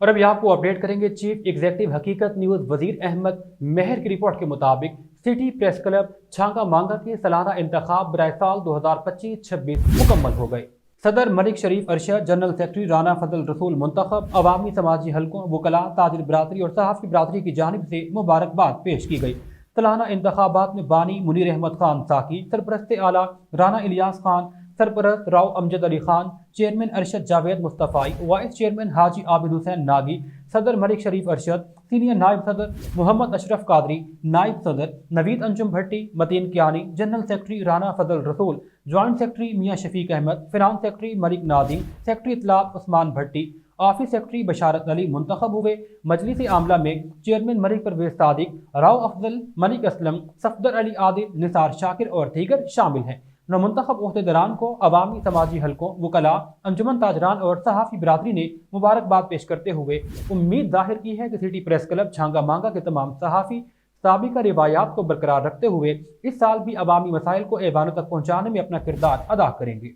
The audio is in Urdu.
اور اب یہ آپ کو اپڈیٹ کریں گے چیف ایگزیکٹو حقیقت نیوز وزیر احمد مہر کی رپورٹ کے مطابق سٹی پریس کلب چھانگا مانگا کے سالانہ انتخاب برائے سال دو ہزار پچیس چھبیس مکمل ہو گئے صدر ملک شریف ارشد جنرل سیکرٹری رانا فضل رسول منتخب عوامی سماجی حلقوں، وکلاء، تاجر برادری اور صحافی برادری کی جانب سے مبارکباد پیش کی گئی۔ سالانہ انتخابات میں بانی منیر احمد خان ساکی، سرپرست اعلیٰ رانا الیاس خان سرپرست Rao Amjad Ali Khan, chairman Arshad Javed Mustafa, vice chairman Haji Abid Hussain Nagi, صدر ملک شریف ارشد، سینئر نائب صدر محمد اشرف قادری، نائب صدر Naveed Anjum Bhatti, Mateen Kiyani, general secretary Rana Fazal Rasool, joint secretary Mian Shafiq Ahmed, finance secretary Malik Nadi secretary اطلاع عثمان بھٹی، آفس سیکرٹری بشارت علی منتخب ہوئے، مجلس عاملہ میں چیئرمین ملک پرویز صادق، راؤ افضل، ملک اسلم، صفدر علی عادل، نثار شاکر اور دیگر شامل ہیں۔ نومنتخب عہدیداران کو عوامی سماجی حلقوں، وکلاء، انجمن تاجران اور صحافی برادری نے مبارکباد پیش کرتے ہوئے امید ظاہر کی ہے کہ سٹی پریس کلب چھانگا مانگا کے تمام صحافی سابقہ روایات کو برقرار رکھتے ہوئے اس سال بھی عوامی مسائل کو ایوانوں تک پہنچانے میں اپنا کردار ادا کریں گے۔